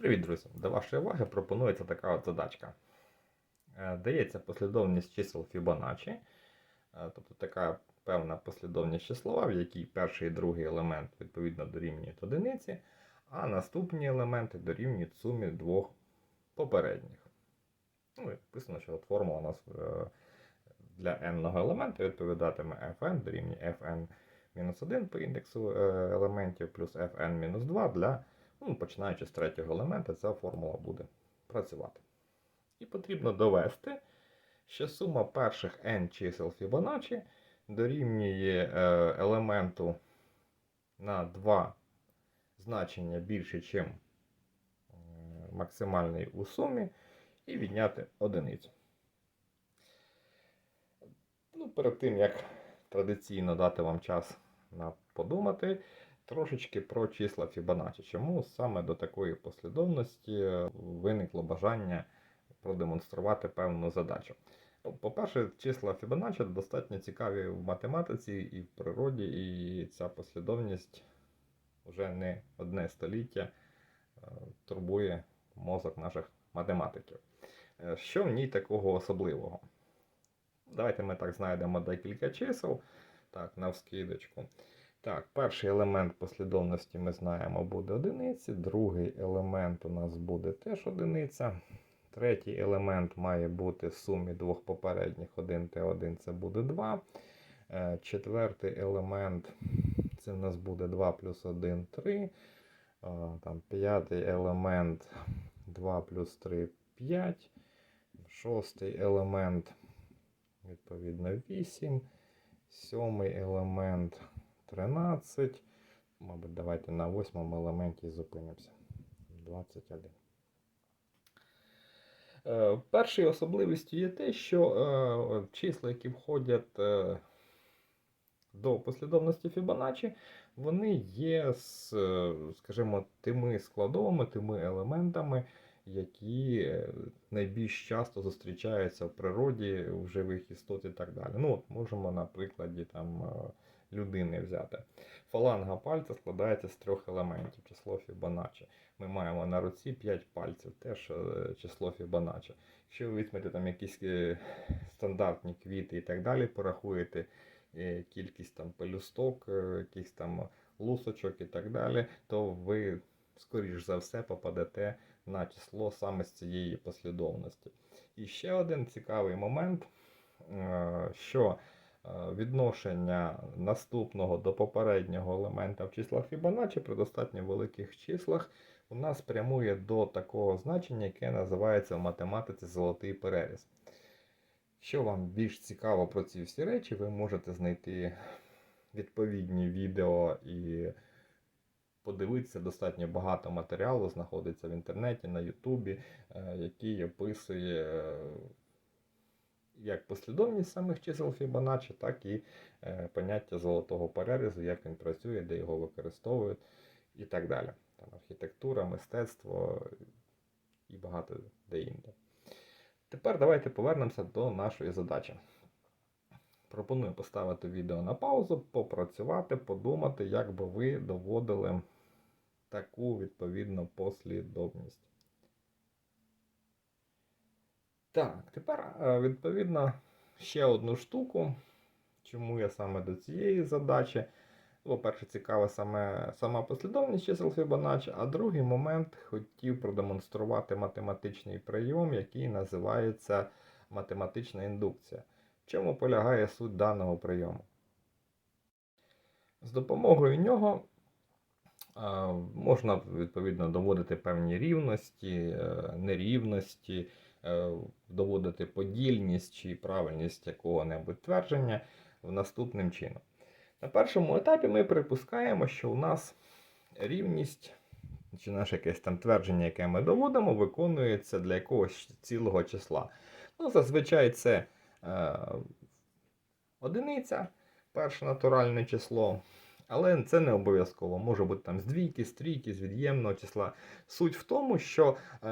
Привіт, друзі! До вашої уваги пропонується така от задачка. Е, Дається послідовність чисел Fibonacci, е, тобто така певна послідовність числова, в якій перший і другий елемент відповідно дорівнюють одиниці, а наступні елементи дорівнюють сумі двох попередніх. Ну, і написано, що от формула у нас е, для n-ного елемента відповідатиме fn дорівнює fn-1 по індексу елементів плюс fn-2 для Ну, починаючи з третього елемента, ця формула буде працювати. І потрібно довести, що сума перших n чисел Fibonacci дорівнює е, елементу на 2 значення більше, ніж максимальний у сумі, і відняти одиницю. Ну, перед тим, як традиційно дати вам час на подумати, трошечки про числа Fibonacci. Чому саме до такої послідовності виникло бажання продемонструвати певну задачу? Ну, По-перше, числа Fibonacci достатньо цікаві в математиці і в природі, і ця послідовність вже не одне століття е, турбує мозок наших математиків. Е, Що в ній такого особливого? Давайте ми так знайдемо декілька чисел. Так, навскидочку. Так, перший елемент послідовності ми знаємо буде одиниці, другий елемент у нас буде теж одиниця. Третій елемент має бути в сумі двох попередніх 1Т1 це буде 2. Е, Четвертий елемент це в нас буде 2 плюс 1 3. Е, Там П'ятий елемент 2 плюс 3 5. Шостий елемент, відповідно, 8. Сьомий елемент 13. Мабуть, давайте на восьмому елементі зупинимося. 21. Е, Першою особливістю є те, що е, числа, які входять е, до послідовності Fibonacci, вони є, скажімо, тими складовими, тими елементами, які найбільш часто зустрічаються в природі, в живих істот і так далі. Ну, от можемо на прикладі там, людини взяти. Фаланга пальця складається з трьох елементів, число Фібоначчі. Ми маємо на руці 5 пальців, теж е, число Фібоначчі. Якщо ви візьмете там якісь е, стандартні квіти і так далі, порахуєте е, кількість там пелюсток, якихось там лусочок і так далі, то ви, скоріш за все, попадете на число саме з цієї послідовності. І ще один цікавий момент, що відношення наступного до попереднього елемента в числах Fibonacci при достатньо великих числах у нас прямує до такого значення, яке називається в математиці золотий переріз. Якщо вам більш цікаво про ці всі речі, ви можете знайти відповідні відео і подивитися достатньо багато матеріалу знаходиться в інтернеті, на Ютубі, е, який описує е, як послідовність самих чисел Fibonacci, так і е, поняття золотого перерізу, як він працює, де його використовують і так далі. Там архітектура, мистецтво і багато де інде. Тепер давайте повернемося до нашої задачі. Пропоную поставити відео на паузу, попрацювати, подумати, як би ви доводили таку відповідну послідовність. Так, тепер, е, відповідно, ще одну штуку. Чому я саме до цієї задачі? По-перше, цікава саме сама послідовність чисел Fibonacci, а другий момент хотів продемонструвати математичний прийом, який називається математична індукція. В чому полягає суть даного прийому? З допомогою нього е, можна відповідно доводити певні рівності, е, нерівності, доводити подільність чи правильність якого-небудь твердження в наступним чином. На першому етапі ми припускаємо, що у нас рівність, чи наше якесь там твердження, яке ми доводимо, виконується для якогось цілого числа. Ну, зазвичай це е, одиниця, перше натуральне число. Але це не обов'язково. Може бути там з двійки, з трійки, з від'ємного числа. Суть в тому, що е,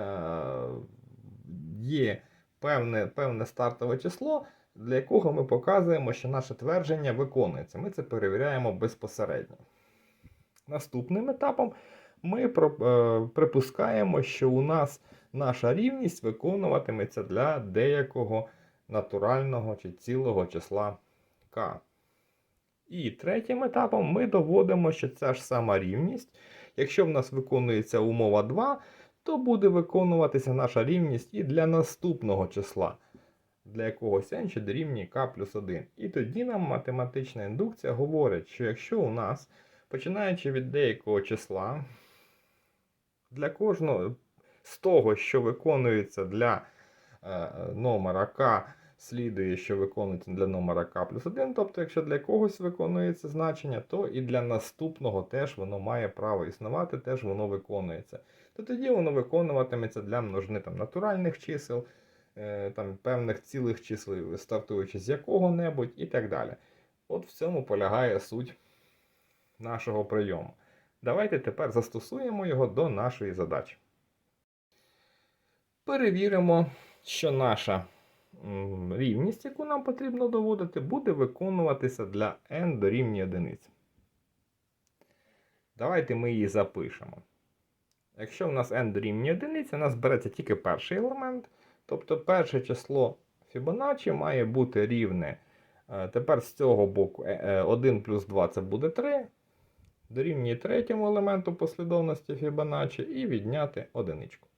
є певне, певне стартове число, для якого ми показуємо, що наше твердження виконується. Ми це перевіряємо безпосередньо. Наступним етапом ми е, припускаємо, що у нас наша рівність виконуватиметься для деякого натурального чи цілого числа k. І третім етапом ми доводимо, що ця ж сама рівність, якщо в нас виконується умова 2, то буде виконуватися наша рівність і для наступного числа, для якогось n, дорівнює k плюс 1. І тоді нам математична індукція говорить, що якщо у нас, починаючи від деякого числа, для кожного з того, що виконується для е, номера k, слідує, що виконується для номера k плюс 1, тобто, якщо для когось виконується значення, то і для наступного теж воно має право існувати, теж воно виконується. То тоді воно виконуватиметься для множини там, натуральних чисел, е, там, певних цілих чисел, стартуючи з якого-небудь і так далі. От в цьому полягає суть нашого прийому. Давайте тепер застосуємо його до нашої задачі. Перевіримо, що наша рівність, яку нам потрібно доводити, буде виконуватися для n дорівнює 1. Давайте ми її запишемо. Якщо в нас n дорівнює 1, у нас береться тільки перший елемент, тобто перше число Фібоначчі має бути рівне. е, Тепер з цього боку е, е, 1 плюс 2 це буде 3. Дорівнює третьому елементу послідовності Фібоначчі і відняти одиничку.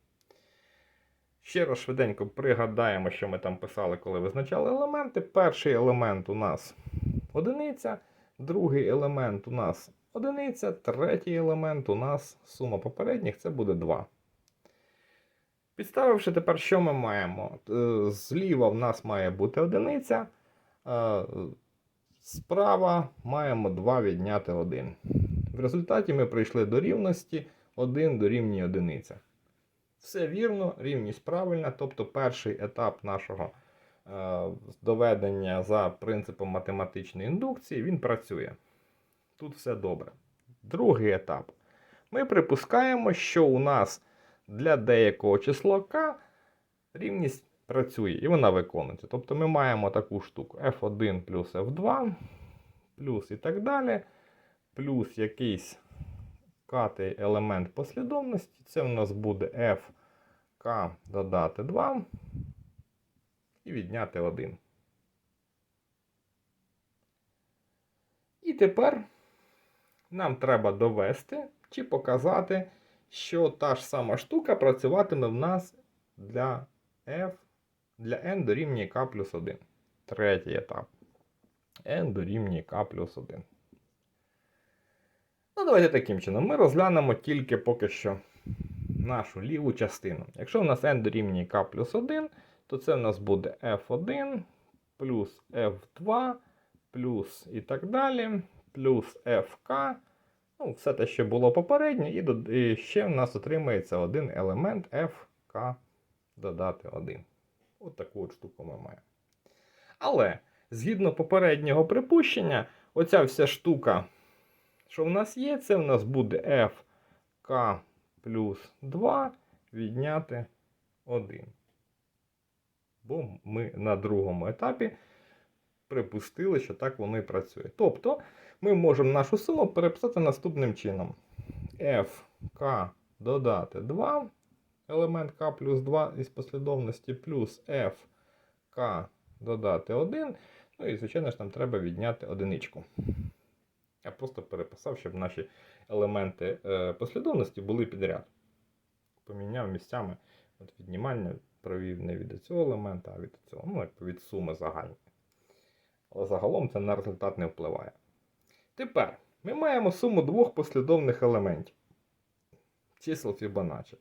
Ще раз швиденько пригадаємо, що ми там писали, коли визначали елементи. Перший елемент у нас одиниця, другий елемент у нас одиниця, третій елемент у нас сума попередніх це буде 2. Підставивши тепер, що ми маємо? Е, Зліва в нас має бути одиниця, е, справа маємо 2 відняти 1. В результаті ми прийшли до рівності 1 дорівнює 1. Все вірно, рівність правильна, тобто перший етап нашого е, доведення за принципом математичної індукції, він працює. Тут все добре. Другий етап. Ми припускаємо, що у нас для деякого числа k рівність працює і вона виконується. Тобто ми маємо таку штуку f1 плюс f2, плюс і так далі, плюс якийсь катий елемент послідовності. Це у нас буде f k додати 2 і відняти 1. І тепер нам треба довести чи показати, що та ж сама штука працюватиме в нас для f для n дорівнює k плюс 1. Третій етап. n дорівнює k плюс 1. Ну, давайте таким чином. Ми розглянемо тільки поки що нашу ліву частину. Якщо у нас n дорівнює k плюс 1, то це у нас буде f1 плюс f2 плюс і так далі, плюс fk. Ну, все те, що було попередньо, і, дод- і ще в нас отримається один елемент fk додати 1. От таку от штуку ми маємо. Але згідно попереднього припущення, оця вся штука, що в нас є, це в нас буде fk плюс 2 відняти 1. Бо ми на другому етапі припустили, що так воно і працює. Тобто ми можемо нашу суму переписати наступним чином. fk додати 2, елемент k плюс 2 із послідовності, плюс fk додати 1. Ну і, звичайно ж, нам треба відняти одиничку. Я просто переписав, щоб наші елементи е, послідовності були підряд. Поміняв місцями от віднімання провів не від цього елемента, а від цього. Ну, як від суми загальної. Але загалом це на результат не впливає. Тепер ми маємо суму двох послідовних елементів чисел Фібоначчі.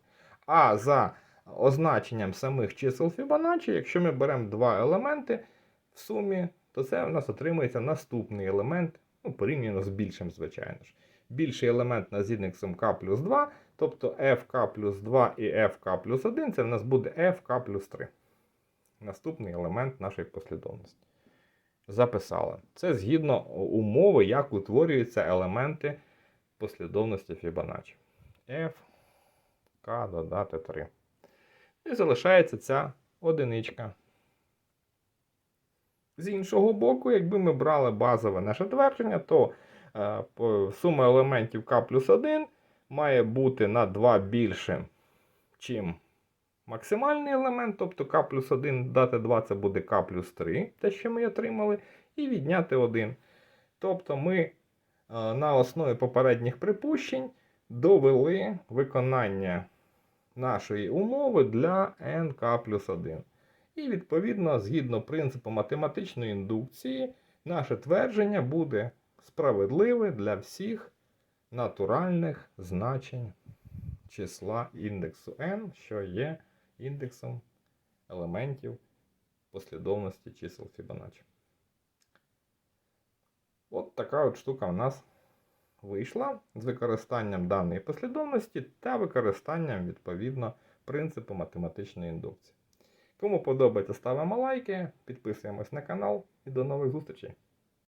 А за означенням самих чисел Фібоначчі, якщо ми беремо два елементи в сумі, то це у нас отримується наступний елемент, ну, порівняно з більшим, звичайно ж. Більший елемент на з індексом k плюс 2, тобто fk плюс 2 і fk плюс 1, це в нас буде fk плюс 3. Наступний елемент нашої послідовності. Записали. Це згідно умови, як утворюються елементи послідовності Фібоначчі. f k додати 3. І залишається ця одиничка. З іншого боку, якби ми брали базове наше твердження, то е, сума елементів k плюс 1 має бути на 2 більше, чим максимальний елемент, тобто k плюс 1 дати 2 це буде k плюс 3, те, що ми отримали, і відняти 1. Тобто ми е, на основі попередніх припущень довели виконання нашої умови для nk плюс 1. І відповідно, згідно принципу математичної індукції, наше твердження буде справедливе для всіх натуральних значень числа індексу n, що є індексом елементів послідовності чисел Фібоначчі. От така от штука в нас вийшла з використанням даної послідовності та використанням відповідно принципу математичної індукції. Кому подобається, ставимо лайки, підписуємось на канал і до нових зустрічей!